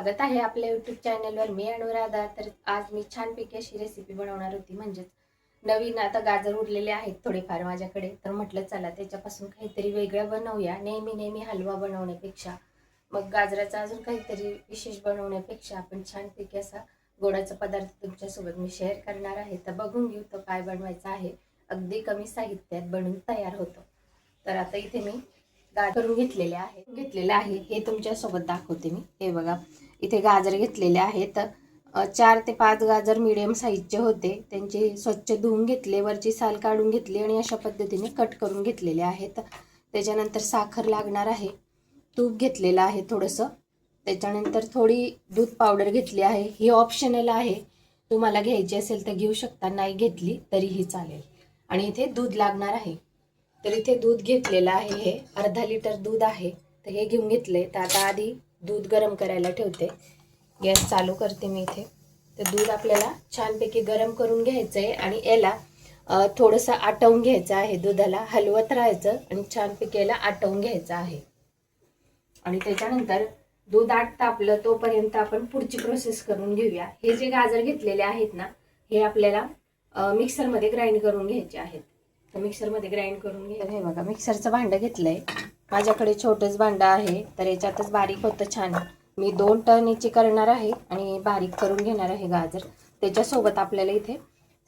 स्वागत आहे आपल्या युट्यूब चॅनलवर मी अनुराधा. तर आज मी छानपैकी अशी रेसिपी बनवणार होती. म्हणजेच नवीन आता गाजर उरलेले आहेत थोडेफार माझ्याकडे. तर म्हटलं चला त्याच्यापासून काहीतरी वेगळं बनवूया. नेहमी नेहमी हलवा बनवण्यापेक्षा मग गाजराचा अजून काहीतरी विशेष बनवण्यापेक्षा आपण छानपैकी असा गोडाचा पदार्थ तुमच्यासोबत मी शेअर करणार आहे. तर बघून घेऊ तो काय बनवायचा आहे. अगदी कमी साहित्यात बनवून तयार होतो. तर आता इथे मी गाजर करून घेतलेले आहे. घेतलेले आहे. हे तुमच्यासोबत दाखवते मी. हे बघा. इथे गाजर घेतलेले आहेत. चार ते पाच गाजर मिडियम साईजचे होते. त्यांचे स्वच्छ धुवून घेतले वरची साल काढून घेतली आणि अशा पद्धतीने कट करून घेतलेले आहेत. त्याच्यानंतर साखर लागणार आहे. तूप घेतलेलं आहे थोडंसं. त्याच्यानंतर थोडी दूध पावडर घेतली आहे. ही ऑप्शनल आहे. तुम्हाला घ्यायची असेल तर घेऊ शकता नाही घेतली तरीही चालेल. आणि इथे दूध लागणार आहे. तर इथे दूध घेतलेलं आहे. हे अर्धा लिटर दूध आहे. तर हे घेऊन घेतले तर आता आधी दूध गरम करायला ठेवते. गॅस चालू करते मी इथे. तर दूध आपल्याला छानपैकी गरम करून घ्यायचं आहे आणि याला थोडंसं आटवून घ्यायचं आहे दुधाला. हलवत राहायचं आणि छानपैकी याला आटवून घ्यायचं आहे. आणि त्याच्यानंतर दूध आट तापलं तोपर्यंत आपण पुढची प्रोसेस करून घेऊया. हे जे गाजर घेतलेले आहेत ना हे आपल्याला मिक्सरमध्ये ग्राइंड करून घ्यायचे आहेत. तर मिक्सरमध्ये ग्राइंड करून घे हे बघा मिक्सरचं भांडं घेतलंय. माझ्याकडे छोटंच भांडं आहे तर याच्यातच बारीक होतं छान. मी दोन टर्नीची करणार आहे आणि बारीक करून घेणार आहे गाजर. त्याच्यासोबत आपल्याला इथे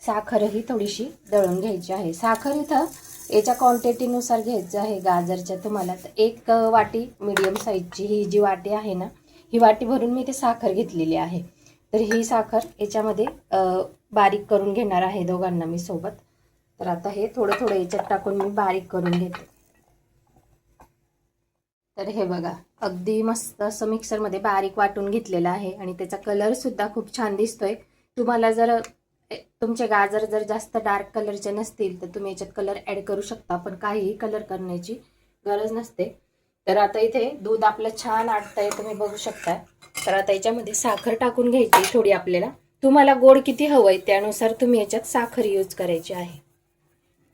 साखरही थोडीशी दळून घ्यायची आहे. साखर इथं याच्या क्वांटिटीनुसार घ्यायचं आहे गाजरच्या तुम्हाला. तर एक वाटी मीडियम साईजची ही जी वाटी आहे ना ही वाटी भरून मी ते साखर घेतलेली आहे. तर ही साखर याच्यामध्ये बारीक करून घेणार आहे दोघांना मी सोबत. तर आता हे थोडं थोडं याच्यात टाकून मी बारीक करून घेते. तर हे बघा अगदी मस्त असं मिक्सरमध्ये बारीक वाटून घेतलेलं आहे आणि त्याचा कलरसुद्धा खूप छान दिसतोय. तुम्हाला जर तुमचे गाजर जर जास्त डार्क कलरचे नसतील तर तुम्ही याच्यात कलर ॲड करू शकता पण काहीही कलर करण्याची गरज नसते. तर आता इथे दूध आपलं छान आटतंय तुम्ही बघू शकता. तर आता याच्यामध्ये साखर टाकून घ्यायची थोडी आपल्याला. तुम्हाला गोड किती हवं आहे त्यानुसार तुम्ही याच्यात साखर यूज करायची आहे.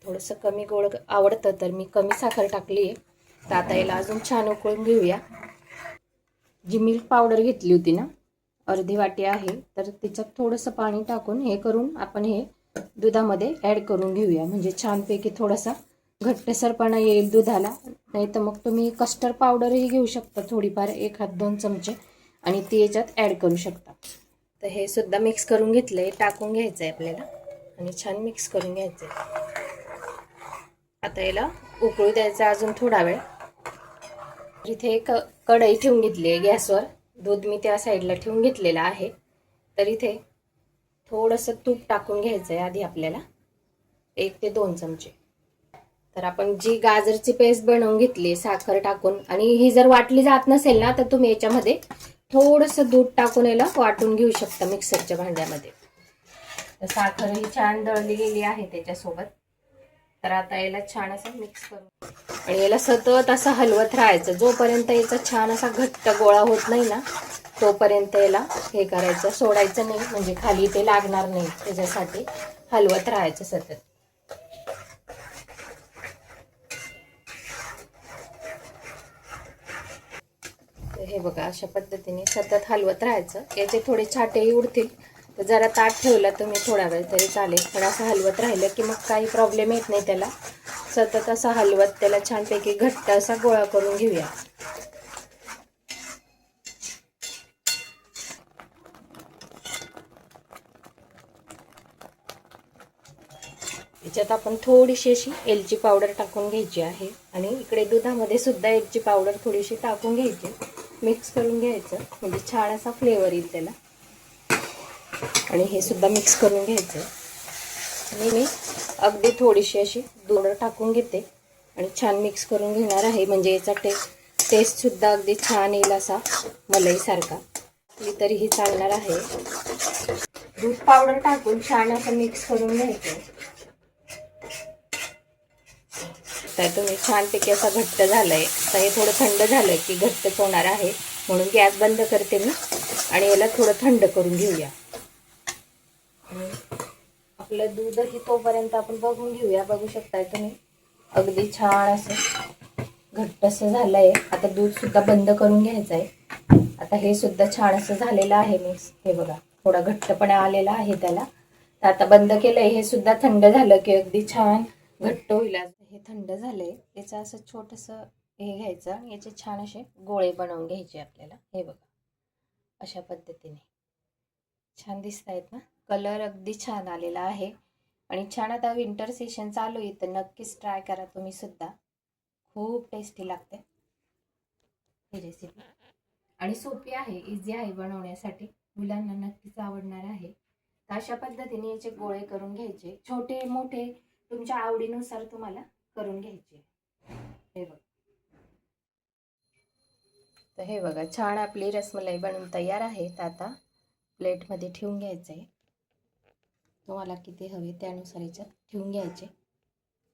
थोडंसं कमी गोड आवडतं तर मी कमी साखर टाकली आहे आता याला अजून छान उकळून घेऊया. जी मिल्क पावडर घेतली होती ना अर्धी वाटी आहे तर तिच्यात थोडंसं पाणी टाकून हे करून आपण हे दुधामध्ये ॲड करून घेऊया. म्हणजे छानपैकी थोडासा घट्टसरपणा येईल दुधाला. नाही तर मग तुम्ही कस्टर्ड पावडरही घेऊ शकता थोडीफार एक हात दोन चमचे आणि ती याच्यात ॲड करू शकता. तर हे सुद्धा मिक्स करून घेतलं आहे टाकून घ्यायचं आहे आपल्याला. आणि छान मिक्स करून घ्यायचं आहे आता याला उकळू द्यायचं अजून थोडा वेळ. इथे एक कढई ठेवून घेतली आहे गॅसवर. दूध मी त्या साईडला ठेवून घेतलेलं आहे. तर इथे थोडंसं तूप टाकून घ्यायचं आहे आधी आपल्याला. एक ते दोन चमचे. तर आपण जी गाजरची पेस्ट बनवून घेतली साखर टाकून आणि ही जर वाटली जात नसेल ना तर तुम्ही याच्यामध्ये थोडंसं दूध टाकून याला वाटून घेऊ शकता मिक्सरच्या भांड्यामध्ये. तर साखर ही छान दळली गेली आहे त्याच्यासोबत. तर आता याला छान असं मिक्स करू आणि याला सतत असं हलवत राहायचं. जोपर्यंत याचा छान असा घट्ट गोळा होत नाही ना तोपर्यंत याला हे करायचं. सोडायचं नाही म्हणजे खाली ते लागणार नाही. त्याच्यासाठी हलवत राहायचं सतत. हे बघा अशा पद्धतीने सतत हलवत राहायचं. याचे थोडे छाटेही उडतील. तर जरा ताट ठेवला तुम्ही थोडा वेळ तरी चालेल. पण असं हलवत राहिलं की मग काही प्रॉब्लेम येत नाही त्याला. सतत असा हलवत त्याला छानपैकी घट्ट असा गोळा करून घेऊया. याच्यात आपण थोडीशी अशी एलची पावडर टाकून घ्यायची आहे. आणि इकडे दुधामध्ये सुद्धा एलची पावडर थोडीशी टाकून घ्यायची. मिक्स करून घ्यायचं. म्हणजे छान असा फ्लेवर येईल त्याला. आणि हे सुद्धा मिक्स करून घ्यायचं आणि मी अगदी थोडीशी अशी दोडं टाकून घेते. आणि छान मिक्स करून घेणार आहे. म्हणजे याचा टेस्ट टेस्टसुद्धा अगदी छान येईल असा मलईसारखा. मी तरीही चालणार आहे. दूध पावडर टाकून छान असं मिक्स करून घ्यायचं. तर तुम्ही छानपैकी असा घट्ट झालाय. तर हे थोडं थंड झालं की घट्टच होणार आहे. म्हणून गॅस बंद करते मी. आणि याला थोडं थंड करून घेऊया. आणि आपलं दूधही तोपर्यंत आपण बघून घेऊया बघू शकताय तुम्ही. अगदी छान असं घट्ट असं झालंय. आता दूध सुद्धा बंद करून घ्यायचं आहे आता हे सुद्धा छान असं झालेलं आहे मिक्स हे बघा थोडा घट्टपणा आलेला आहे त्याला. तर आता बंद केलंय हे सुद्धा थंड झालं की अगदी छान घट्ट होईल हे थंड झालंय. याचं असं छोटंसं हे घ्यायचं आणि याचे छान असे गोळे बनवून घ्यायचे आपल्याला. हे बघा अशा पद्धतीने. छान दिसत आहेत ना? कलर अगदी छान आलेला आहे. आणि छान आता विंटर सेशन चालू आहे तर नक्कीच ट्राय करा तुम्ही सुद्धा. खूप टेस्टी लागते ही रेसिपी आणि सोपी आहे इझी आहे बनवण्यासाठी. मुलांना नक्कीच आवडणार आहे. तर अशा पद्धतीने याचे गोळे करून घ्यायचे. छोटे मोठे तुमच्या आवडीनुसार तुम्हाला करून घ्यायचे. हे बघ. तर हे बघा छान आपली रसमलाई बनवून तयार आहे. तर आता प्लेटमध्ये ठेवून घ्यायचं आहे. तुम्हाला किती हवे त्यानुसार याच्यात ठेवून घ्यायचे.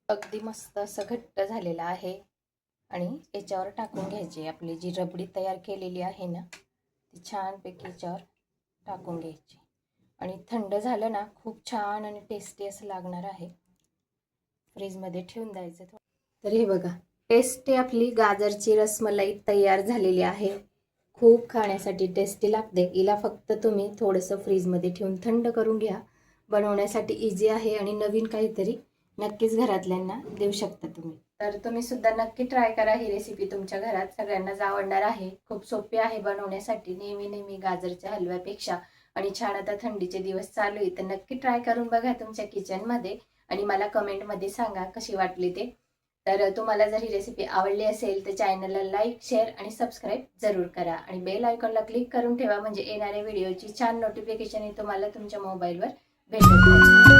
अगदी मस्त असं घट्ट झालेलं आहे. आणि याच्यावर टाकून घ्यायचे. आपली जी रबडी तयार केलेली आहे ना ती छानपैकी याच्यावर टाकून घ्यायची. आणि थंड झालं ना खूप छान आणि टेस्टी असं लागणार आहे. फ्रीजमध्ये ठेवून द्यायचं तर हे बघा टेस्टी आपली गाजरची रसमलाई तयार झालेली आहे. खूप खाण्यासाठी टेस्टी लागते. हिला फक्त तुम्ही थोडंसं फ्रीजमध्ये ठेवून थंड करून घ्या. बनवण्यासाठी इझी आहे आणि नवीन काहीतरी नक्कीच घरातल्यांना देऊ शकता तुम्ही. तर तुम्ही सुद्धा नक्की ट्राय करा ही रेसिपी तुमच्या घरात सगळ्यांनाच आवडणार आहे. खूप सोपी आहे बनवण्यासाठी. नेहमी नेहमी गाजरच्या हलव्यापेक्षा आणि छान आता थंडीचे दिवस चालू आहे. तर नक्की ट्राय करून बघा तुमच्या किचनमध्ये आणि मला कमेंटमध्ये सांगा कशी वाटली ते. तर तुम्हाला जर ही रेसिपी आवडली असेल तर चॅनलला लाईक शेअर आणि सबस्क्राईब जरूर करा. आणि बेल आयकॉनला क्लिक करून ठेवा म्हणजे येणाऱ्या व्हिडिओची छान नोटिफिकेशन तुम्हाला तुमच्या मोबाईलवर भेटेल.